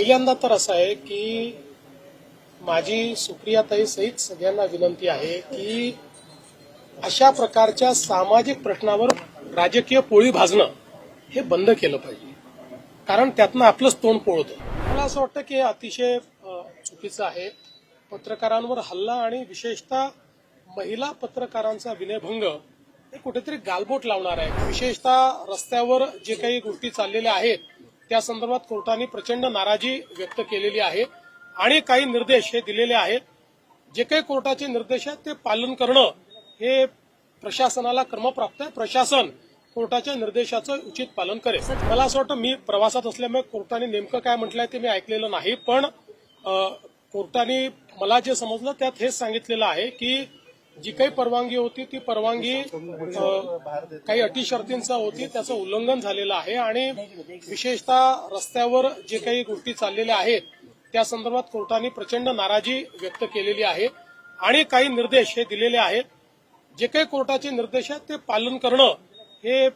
पहिल्यांदा तर असं आहे की माझी सुप्रियाताई सहित सगळ्यांना विनंती आहे की अशा प्रकारच्या सामाजिक प्रश्नावर राजकीय पोळी भाजणं हे बंद केलं पाहिजे. कारण त्यातनं आपलंच तोंड पोळतं. मला असं वाटतं की हे अतिशय चुकीचं आहे. पत्रकारांवर हल्ला आणि विशेषतः महिला पत्रकारांचा विनयभंग हे कुठेतरी गालबोट लावणार आहे. विशेषतः रस्त्यावर जे काही गोष्टी चाललेल्या आहेत त्या संदर्भात कोर्टाने प्रचंड नाराजी व्यक्त केलेली आहे आणि काही निर्देश हे दिलेले आहेत. जे काही कोर्टाचे निर्देश आहेत ते पालन करणं हे प्रशासनाला क्रमप्राप्त आहे. प्रशासन कोर्टाच्या निर्देशाचं उचित पालन करेल. मला असं वाटतं मी प्रवासात असल्यामुळे कोर्टाने नेमकं काय म्हटलंय ते मी ऐकलेलं नाही पण कोर्टाने मला जे समजलं त्यात हेच सांगितलेलं आहे की जी काही परवानगी होती ती परवानगी काही अटी शर्तींचा होती त्याचं उल्लंघन झालेलं आहे आणि विशेषतः रस्त्यावर जे काही गोष्टी चाललेल्या आहेत त्या संदर्भात कोर्टाने प्रचंड नाराजी व्यक्त केलेली आहे आणि काही निर्देश हे दिलेले आहेत. जे काही कोर्टाचे निर्देश आहेत ते पालन करणं हे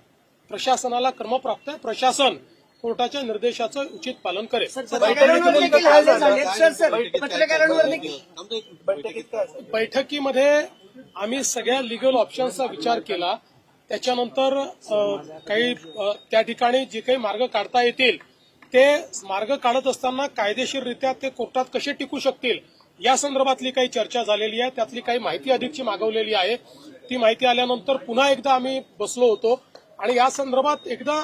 प्रशासनाला क्रमप्राप्त आहे. प्रशासन कोर्टाच्या निर्देशाचं उचित पालन करेल. बैठकीमध्ये आम्ही सगळ्या लिगल ऑप्शन्सचा विचार केला. त्याच्यानंतर काही त्या ठिकाणी जे काही मार्ग काढता येतील ते मार्ग काढत असताना कायदेशीररित्या ते कोर्टात कसे टिकू शकतील या संदर्भातली काही चर्चा झालेली आहे. त्यातली काही माहिती अधिकची मागवलेली आहे. ती माहिती आल्यानंतर पुन्हा एकदा आम्ही बसलो होतो. आणि या संदर्भात एकदा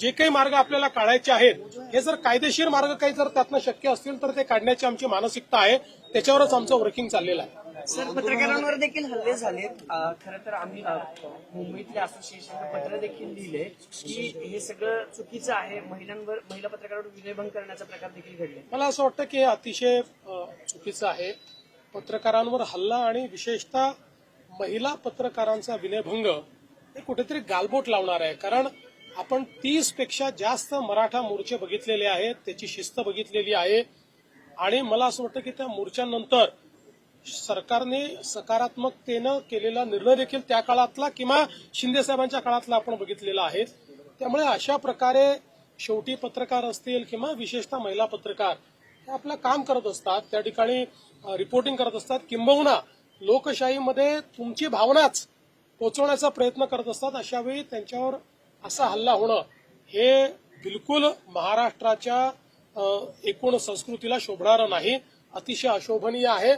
जे काही मार्ग आपल्याला काढायचे आहेत हे जर कायदेशीर मार्ग काही जर त्यातनं शक्य असतील तर ते काढण्याची आमची मानसिकता आहे. त्याच्यावरच आमचं वर्किंग चाललेलं आहे. सर पत्रकारांवर देखील हल्ले झालेत. खरं तर आम्ही मुंबईतल्या असोसिएशनला पत्र देखील लिहिले की हे सगळं चुकीचं आहे. महिलांवर महिला पत्रकारांवर विनयभंग करण्याचा प्रकार देखील घडले. मला असं वाटतं की हे अतिशय चुकीचं आहे. पत्रकारांवर हल्ला आणि विशेषतः महिला पत्रकारांचा विनयभंग हे कुठेतरी गालबोट लावणार आहे. कारण आपण तीसपेक्षा जास्त मराठा मोर्चे बघितलेले आहेत. त्याची शिस्त बघितलेली आहे. आणि मला असं वाटतं की त्या मोर्चांनंतर सरकारने सकारात्मकतेनं केलेला निर्णय देखील त्या काळातला किंवा शिंदे साहेबांच्या काळातला आपण बघितलेला आहे. त्यामुळे अशा प्रकारे शेवटी पत्रकार असतील किंवा विशेषतः महिला पत्रकार हे आपलं काम करत असतात. त्या ठिकाणी रिपोर्टिंग करत असतात. किंबहुना लोकशाहीमध्ये तुमची भावनाच पोचवण्याचा प्रयत्न करत असतात अशा वेळी त्यांच्यावर असा हल्ला होणं हे बिलकुल महाराष्ट्राच्या अ, एकूण संस्कृतीला शोभणारं नाही. अतिशय अशोभनीय आहे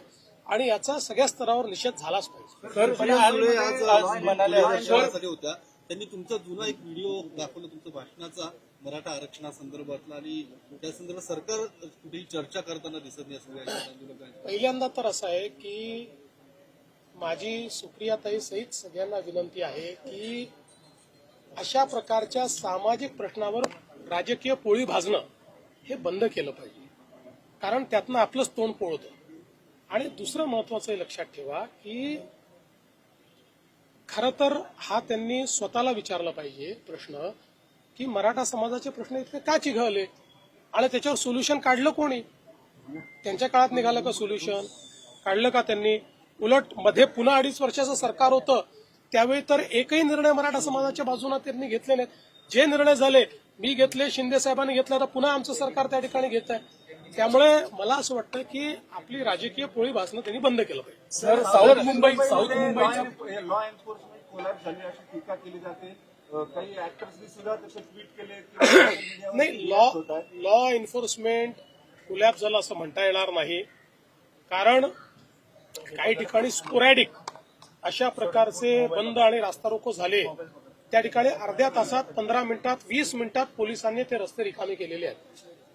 आणि याचा सगळ्या स्तरावर निषेध झालाच पाहिजे. सुळे आज आज म्हणाले आरक्षणासाठी होत्या. त्यांनी तुमचा जुना एक व्हिडिओ दाखवला तुमचं भाषणाचा मराठा आरक्षणासंदर्भातला आणि त्या संदर्भात सरकार कुठेही चर्चा करताना दिसत नाही पहिल्यांदा तर असं आहे की माझी सुप्रियाताई सहित सगळ्यांना विनंती आहे की अशा प्रकारच्या सामाजिक प्रश्नावर राजकीय पोळी भाजणं हे बंद केलं पाहिजे. कारण त्यातनं आपलंच तोंड पोळतं. आणि दुसरं महत्वाचं हे लक्षात ठेवा की खरं तर हा त्यांनी स्वतःला विचारला पाहिजे प्रश्न की मराठा समाजाचे प्रश्न इतके का चिघळले? आणि त्याच्यावर सोल्युशन काढलं कोणी? त्यांच्या काळात निघालं का सोल्युशन काढलं का त्यांनी? उलटमध्ये पुन्हा अडीच वर्षाचं सरकार होतं त्यावेळी तर एकही निर्णय मराठा समाजाच्या बाजूने त्यांनी घेतले नाहीत जे निर्णय झाले मी घेतले शिंदे साहेबांनी घेतले तर पुन्हा आमचं सरकार त्या ठिकाणी घेत आहे त्यामुळे मला असं वाटतं की आपली राजकीय पोळी भासणं त्यांनी बंद केलं पाहिजे सर साऊथ मुंबई साऊथ मुंबईच्या लॉ एन्फोर्समेंट कोलॅप झाली अशी टीका केली जाते काही ऍक्टर्सनी सुद्धा तसे ट्विट केले नाही लॉ लॉ एन्फोर्समेंट कुलॅप झालं असं म्हणता येणार नाही कारण काही ठिकाणी स्पोरॅडिक अशा प्रकारचे बंद आणि रास्ता रोको झाले. त्या ठिकाणी अर्ध्या तासात पंधरा मिनिटात वीस मिनिटात पोलिसांनी ते रस्ते रिकामे केलेले आहेत.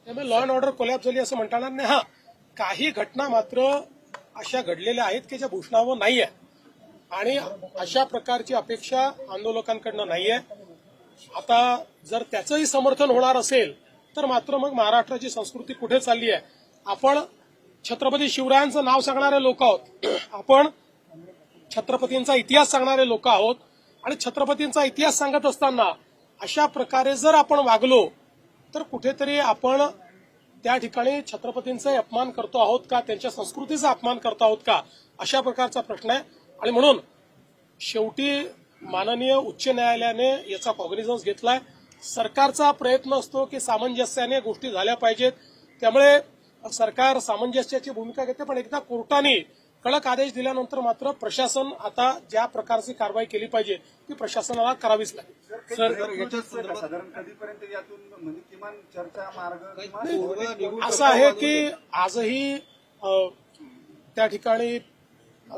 त्यामुळे लॉ अँड ऑर्डर कोलॅप झाली असं म्हणता येणार नाही हा काही घटना मात्र अशा घडलेल्या आहेत की ज्या भूषणावर नाही आहे आणि अशा प्रकारची अपेक्षा आंदोलकांकडनं नाही आहे आता जर त्याचंही समर्थन होणार असेल तर मात्र मग महाराष्ट्राची संस्कृती कुठे चालली आहे. आपण छत्रपती शिवरायांचं नाव सांगणारे लोक आहोत. आपण छत्रपतींचा इतिहास सांगणारे लोक आहोत. आणि छत्रपतींचा इतिहास सांगत असताना अशा प्रकारे जर आपण वागलो तर कुठेतरी आपण त्या ठिकाणी छत्रपतींचा अपमान करतो आहोत का? त्यांच्या संस्कृतीचा अपमान करतो आहोत का? अशा प्रकारचा प्रश्न आहे. आणि म्हणून शेवटी माननीय उच्च न्यायालयाने याचा कॉग्निझन्स घेतलाय. सरकारचा प्रयत्न असतो की सामंजस्याने गोष्टी झाल्या पाहिजेत. त्यामुळे सरकार सामंजस्याची भूमिका घेते पण एकदा कोर्टाने कडक आदेश दिल्यानंतर मात्र प्रशासन आता ज्या प्रकारची कारवाई केली पाहिजे ती प्रशासनाला करावीच लागेल. सर याच्या संदर्भात साधारण कधीपर्यंत यातून किमान चर्चा मार्ग किंवा काही तोडगा निघू असं आहे की आजही त्या ठिकाणी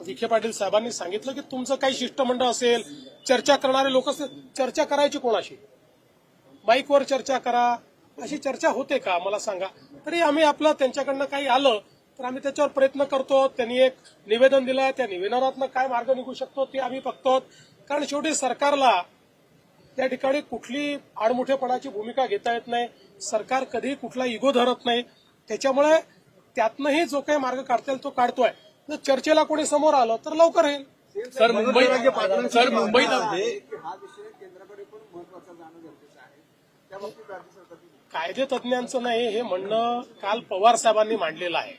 विखे पाटील साहेबांनी सांगितलं की तुमचं काही शिष्टमंडळ असेल चर्चा करणारे लोक असतील चर्चा करायची कोणाशी? माईकवर चर्चा करा अशी चर्चा होते का? मला सांगा. तरी आम्ही आपलं त्यांच्याकडनं काही आलं तर आम्ही त्याच्यावर प्रयत्न करतो. त्यांनी एक निवेदन दिलंय त्या निवेदनातनं काय मार्ग निघू शकतो ते आम्ही बघतो. कारण शेवटी सरकारला त्या ठिकाणी कुठली आडमुठेपणाची भूमिका घेता येत नाही. सरकार कधी कुठला इगो धरत नाही. त्याच्यामुळे त्यातनंही जो काही मार्ग काढता येईल तो काढतोय. जर चर्चेला कोणी समोर आलं तर लवकर येईल. सर मुंबई सर मुंबईत हा विषय केंद्राकडे पण महत्त्वाचा जाणं गरजेचं आहे. त्या बाबतीत राज्य सरकारची कायदे तज्ज्ञांचं नाही हे म्हणणं काल पवार साहेबांनी मांडलेलं आहे.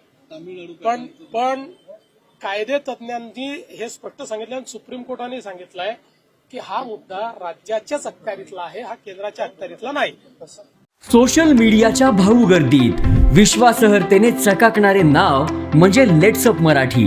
पण पण कायदे तज्ज्ञांनी हे स्पष्ट सांगितलं आणि सुप्रीम कोर्टाने सांगितलंय की हा मुद्दा राज्याच्याच अखत्यारीतला आहे हा केंद्राच्या अखत्यारीतला नाही. सोशल मीडियाच्या भाऊ गर्दीत विश्वासार्हतेने चकाकणारे नाव म्हणजे लेट्सअप मराठी.